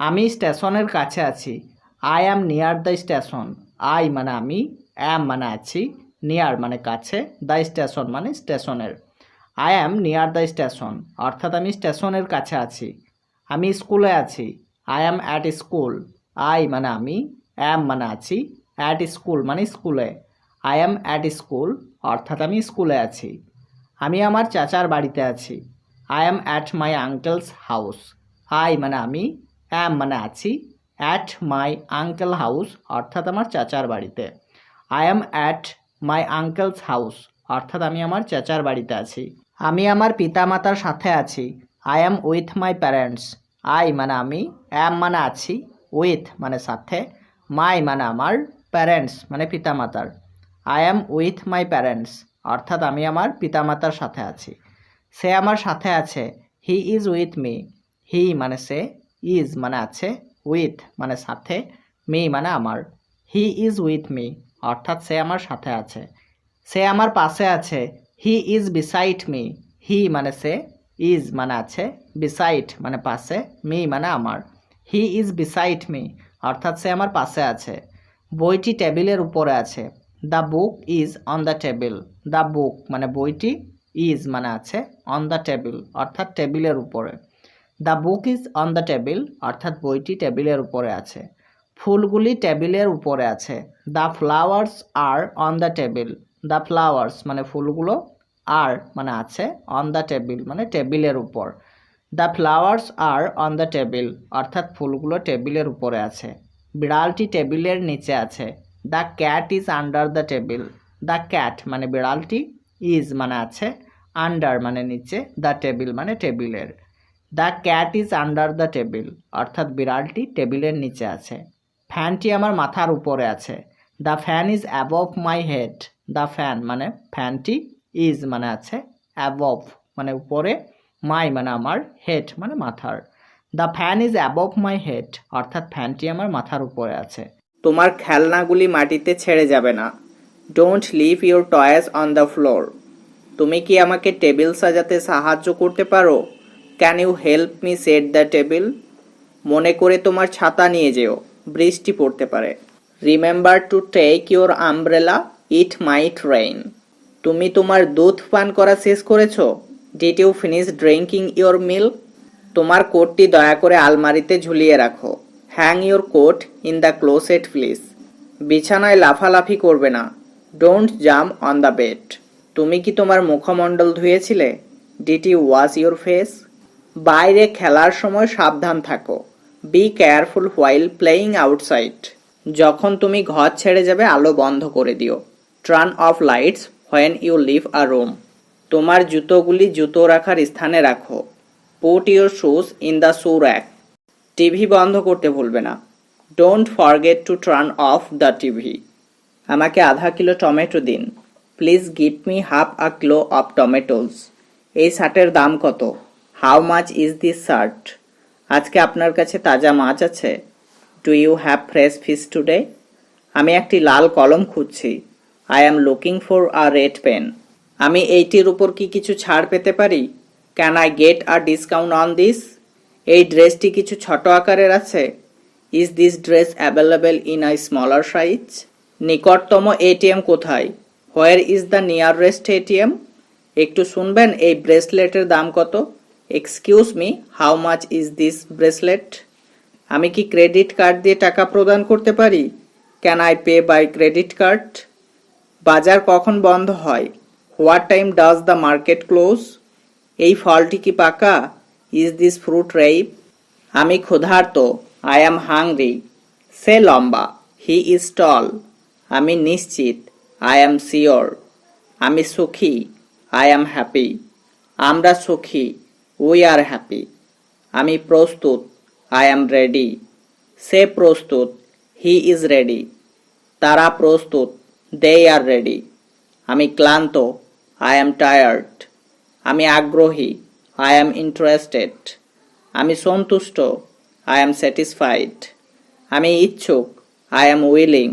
আমি স্টেশনের কাছে আছি। I am near the station I মানে আমি অ্যাম মানে আছি নিয়ার মানে কাছে দ্য স্টেশন মানে স্টেশনের। I am near the station অর্থাৎ আমি স্টেশনের কাছে আছি। আমি স্কুলে আছি। I am at school I মানে আমি অ্যাম মানে আছি অ্যাট স্কুল মানে স্কুলে আই অ্যাম অ্যাট স্কুল অর্থাৎ আমি স্কুলে আছি। আমি আমার চাচার বাড়িতে আছি। I am at my uncle's house I মানে আমি অ্যাম মানে আছি অ্যাট মাই আঙ্কেল হাউস অর্থাৎ আমার চাচার বাড়িতে। I am at my uncle's house অর্থাৎ আমি আমার চাচার বাড়িতে আছি। আমি আমার পিতামাতার সাথে আছি। I am with my parents I মানে আমি অ্যাম মানে আছি উইথ মানে সাথে। মাই মানে আমার প্যারেন্টস মানে পিতামাতার। I am with my parents অর্থাৎ আমি আমার পিতামাতার সাথে আছি। সে আমার সাথে আছে। He is with me he মানে সে ইজ মানে আছে উইথ মানে সাথে মি মানে আমার। হি ইজ উইথ মি অর্থাৎ সে আমার সাথে আছে। সে আমার পাশে আছে he is beside me he মানে সে ইজ মানে আছে বিসাইড মানে পাশে মি মানে আমার। হি ইজ বিসাইড মি অর্থাৎ সে আমার পাশে আছে। বইটি টেবিলের উপরে আছে। The book is on the table the book মানে বইটি ইজ মানে আছে অন দ্য টেবিল অর্থাৎ টেবিলের উপরে। The book is on the table অর্থাৎ বইটি টেবিলের উপরে আছে। ফুলগুলি টেবিলের উপরে আছে। The flowers are on the table the flowers মানে ফুলগুলো আর মানে আছে অন দ্য টেবিল মানে টেবিলের উপর। The flowers are on the table অর্থাৎ ফুলগুলো টেবিলের উপরে আছে। বিড়ালটি টেবিলের নিচে আছে। The cat is under the table the cat মানে বিড়ালটি ইজ মানে আছে। আন্ডার মানে নিচে। দ্য টেবিল মানে টেবিলের। The cat is under the table অর্থাৎ বিড়ালটি টেবিলের নিচে আছে। ফ্যানটি আমার মাথার উপরে আছে। The fan is above my head the fan মানে ফ্যানটি ইজ মানে আছে অ্যাবভ মানে উপরে। মাই মানে আমার হেড মানে মাথার। The fan is above my head অর্থাৎ ফ্যানটি আমার মাথার উপরে আছে। তোমার খেলনাগুলি মাটিতে ছেড়ে যাবে না। Don't leave your toys on the floor তুমি কি আমাকে টেবিল সাজাতে সাহায্য করতে পারো? Can you help me set the table মনে করে তোমার ছাতা নিয়ে যেও। বৃষ্টি পড়তে পারে। Remember to take your umbrella it might rain তুমি তোমার দুধ পান করা শেষ করেছ? Did you finish drinking your milk তোমার কোটটি দয়া করে আলমারিতে ঝুলিয়ে রাখো। Hang your coat in the closet please বিছানায় লাফালাফি করবে না। Don't jump on the bed তুমি কি তোমার মুখমণ্ডল ধুয়েছিলে? Did you wash your face বাইরে খেলার সময় সাবধান থাকো। Be careful while playing outside যখন তুমি ঘর ছেড়ে যাবে, আলো বন্ধ করে দিও। Turn off lights when you leave a room তোমার জুতোগুলি জুতো রাখার স্থানে রাখো। Put your shoes in the shoe rack TV বন্ধ করতে ভুলবে না। Don't forget to turn off the TV. আমাকে আধা কিলো টমেটো দিন। Please give me half a kilo of tomatoes এই শার্টের দাম কত? How much is this shirt আজকে আপনার কাছে তাজা মাছ আছে। Do you have fresh fish today আমি একটি লাল কলম খুঁজছি। I am looking for a red pen আমি এইটির উপর কি কিছু ছাড় পেতে পারি? Can I get a discount on this এই ড্রেসটি কিছু ছোট আকারের আছে। Is this dress available in a smaller size নিকটতম এটিএম কোথায়? Where is the nearest ATM একটু শুনবেন, এই ব্রেসলেটের দাম কত? Excuse me how much is this bracelet আমি কি ক্রেডিট কার্ড দিয়ে টাকা প্রদান করতে পারি? Can I pay by credit card বাজার কখন বন্ধ হয়? What time does the market close এই ফলটি কি পাকা? ইজ দিস ফ্রুট রাইপ আমি ক্ষুধার্ত আই অ্যাম হাংরি সে লম্বা হি ইজ টল আমি নিশ্চিত আই অ্যাম শিওর আমি সুখী আই অ্যাম হ্যাপি আমরা সুখী উই আর হ্যাপি আমি প্রস্তুত। আই অ্যাম রেডি সে প্রস্তুত। হি ইজ রেডি তারা প্রস্তুত। দে আর রেডি আমি ক্লান্ত। আই অ্যাম টায়ার্ড আমি আগ্রহী। আই অ্যাম ইন্টারেস্টেড আমি সন্তুষ্ট। আই অ্যাম স্যাটিসফাইড আমি ইচ্ছুক। আই অ্যাম উইলিং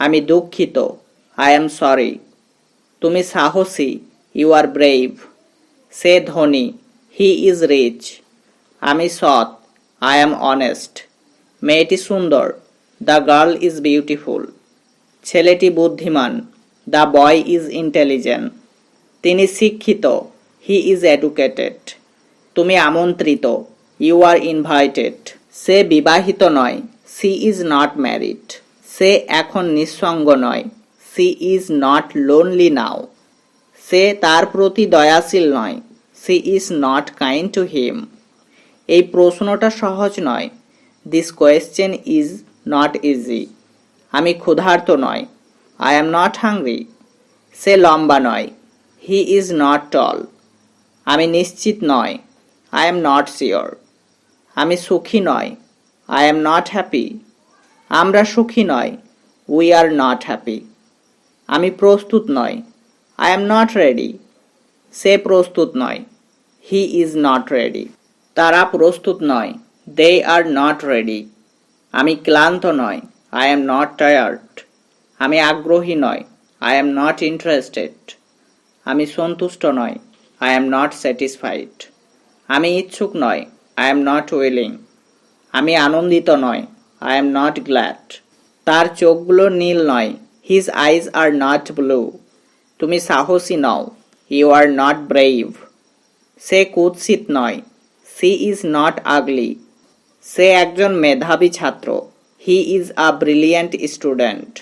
আমি দুঃখিত। আই অ্যাম সরি তুমি সাহসী। ইউ আর ব্রেভ সে ধনী। হি ইজ রিচ আমি সৎ। আই অ্যাম অনেস্ট মেয়েটি সুন্দর। দ্য গার্ল ইজ বিউটিফুল ছেলেটি বুদ্ধিমান। দ্য বয় ইজ ইন্টেলিজেন্ট তিনি শিক্ষিত। হি ইজ এডুকেটেড তুমি আমন্ত্রিত। ইউ আর ইনভাইটেড সে বিবাহিত নয়। সি ইজ নট ম্যারিড সে এখন নিঃসঙ্গ নয়। She is not lonely now সে তার প্রতি দয়াশীল নয়। She is not kind to him এই প্রশ্নটা সহজ নয়। This question is not easy আমি ক্ষুধার্ত নয়। আই অ্যাম নট হাংরি সে লম্বা নয়। হি ইজ নট টল আমি নিশ্চিত নয়। আই এম নট শিওর আমি সুখী নয়। আই এম নট হ্যাপি আমরা সুখী নয়। উই আর নট হ্যাপি আমি প্রস্তুত নয়। আই এম নট রেডি সে প্রস্তুত নয়। হি ইজ নট রেডি তারা প্রস্তুত নয়। দে আর নট রেডি আমি ক্লান্ত নয়। আই এম নট টায়ার্ড আমি আগ্রহী নয়। আই এম নট ইন্টারেস্টেড আমি সন্তুষ্ট নয়। আই এম নট স্যাটিসফাইড আমি ইচ্ছুক নয়। আই এম নট উইলিং আমি আনন্দিত নয়। আই এম নট গ্ল্যাড তার চোখগুলো নীল নয়। His eyes are not blue তুমি সাহসী নও। ইউ আর নট ব্রেইভ সে কুৎসিত নয়। সি ইজ নট আগলি সে একজন মেধাবী ছাত্র। He is a brilliant student